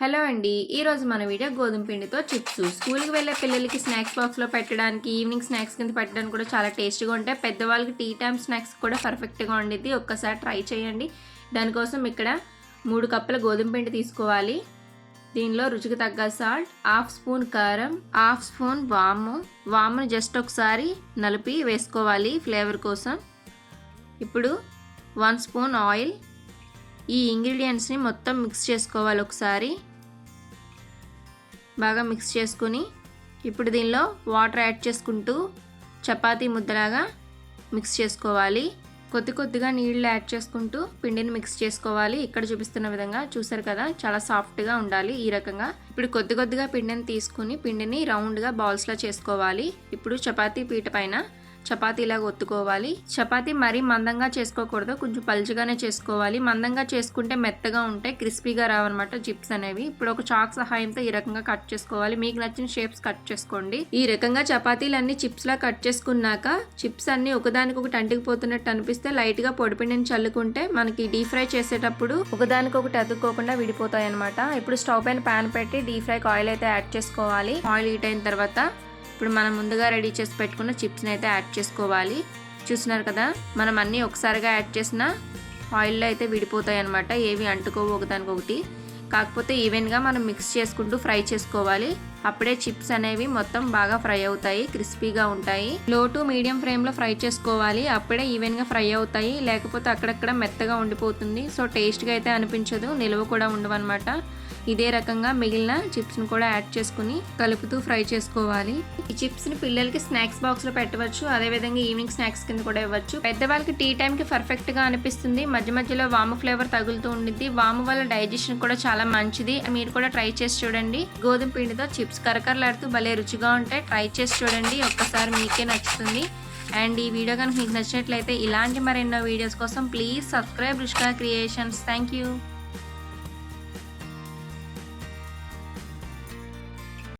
Hello అండి. ఈరోజు మన వీడియో గోధుమ పిండితో చిప్స్. స్కూల్కి వెళ్ళే పిల్లలకి స్నాక్స్ బాక్స్లో పెట్టడానికి ఈవినింగ్ స్నాక్స్ కింద పెట్టడానికి కూడా చాలా టేస్ట్గా ఉంటాయి. పెద్దవాళ్ళకి టీ టైమ్ స్నాక్స్ కూడా పర్ఫెక్ట్గా ఉండేది ఒక్కసారి ట్రై చేయండి. దానికోసం ఇక్కడ మూడు కప్పుల గోధుమ పిండి తీసుకోవాలి. దీనిలో రుచికి తగ్గ సాల్ట్ హాఫ్ స్పూన్ కారం హాఫ్ స్పూన్ వాము. వామును జస్ట్ ఒకసారి నలిపి వేసుకోవాలి ఫ్లేవర్ కోసం. ఇప్పుడు వన్ స్పూన్ ఆయిల్. ఈ ఇంగ్రీడియంట్స్ని మొత్తం మిక్స్ చేసుకోవాలి ఒకసారి. బాగా మిక్స్ చేసుకుని ఇప్పుడు దీనిలో వాటర్ యాడ్ చేసుకుంటూ చపాతీ ముద్దలాగా మిక్స్ చేసుకోవాలి. కొద్ది కొద్దిగా నీళ్ళు యాడ్ చేసుకుంటూ పిండిని మిక్స్ చేసుకోవాలి. ఇక్కడ చూపిస్తున్న విధంగా చూసారు కదా చాలా సాఫ్ట్గా ఉండాలి ఈ రకంగా. ఇప్పుడు కొద్ది కొద్దిగా పిండిని తీసుకుని పిండిని రౌండ్గా బాల్స్లా చేసుకోవాలి. ఇప్పుడు చపాతీ పీట పైన చపాతీలాగా ఒత్తుకోవాలి. చపాతీ మరీ మందంగా చేసుకోకూడదు. కొంచెం పలుచగానే చేసుకోవాలి. మందంగా చేసుకుంటే మెత్తగా ఉంటాయి. క్రిస్పీగా రావన్నమాట చిప్స్ అనేవి. ఇప్పుడు ఒక చాక్ సహాయంతో ఈ రకంగా కట్ చేసుకోవాలి. మీకు నచ్చిన షేప్స్ కట్ చేసుకోండి. ఈ రకంగా చపాతీలన్నీ చిప్స్ లా కట్ చేసుకున్నాక చిప్స్ అన్ని ఒకదానికొకటి అంటుకుపోతున్నట్టు అనిపిస్తే లైట్గా పొడిపిండిని చల్లుకుంటే మనకి డీప్ ఫ్రై చేసేటప్పుడు ఒకదానికొకటి అతుక్కోకుండా విడిపోతాయి అనమాట ఇప్పుడు స్టవ్ పైన ప్యాన్ పెట్టి డీప్ ఫ్రైకి ఆయిల్ అయితే యాడ్ చేసుకోవాలి. ఆయిల్ హీట్ అయిన తర్వాత ఇప్పుడు మనం ముందుగా రెడీ చేసి పెట్టుకున్న చిప్స్ని అయితే యాడ్ చేసుకోవాలి. చూస్తున్నారు కదా మనం అన్నీ ఒకసారిగా యాడ్ చేసిన ఆయిల్లో అయితే విడిపోతాయి అనమాట ఏవి అంటుకోవు ఒకదానికొకటి. కాకపోతే ఈవెన్గా మనం మిక్స్ చేసుకుంటూ ఫ్రై చేసుకోవాలి. అప్పుడే చిప్స్ అనేవి మొత్తం బాగా ఫ్రై అవుతాయి క్రిస్పీగా ఉంటాయి. లో టు మీడియం ఫ్లేమ్లో ఫ్రై చేసుకోవాలి. అప్పుడే ఈవెన్గా ఫ్రై అవుతాయి. లేకపోతే అక్కడక్కడ మెత్తగా ఉండిపోతుంది. సో టేస్ట్గా అయితే అనిపించదు నిల్వ కూడా ఉండవన్నమాట. ఇదే రకంగా మిగిలిన చిప్స్ని కూడా యాడ్ చేసుకుని కలుపుతూ ఫ్రై చేసుకోవాలి. ఈ చిప్స్ని పిల్లలకి స్నాక్స్ బాక్స్లో పెట్టవచ్చు. అదేవిధంగా ఈవినింగ్ స్నాక్స్ కింద కూడా ఇవ్వచ్చు. పెద్దవాళ్ళకి టీ టైంకి పర్ఫెక్ట్గా అనిపిస్తుంది. మధ్య మధ్యలో వాము ఫ్లేవర్ తగులుతూ ఉండిద్ది. వాము వల్ల డైజెషన్ కూడా చాలా మంచిది. మీరు కూడా ట్రై చేసి చూడండి. గోధుమ పిండితో చిప్స్ కరకరలాడుతూ భలే రుచిగా ఉంటాయి. ట్రై చేసి చూడండి. ఒక్కసారి మీకే నచ్చుతుంది. అండ్ ఈ వీడియో కనుక మీకు నచ్చినట్లయితే ఇలాంటి మరెన్నో వీడియోస్ కోసం please subscribe Rushka creations. Thank you.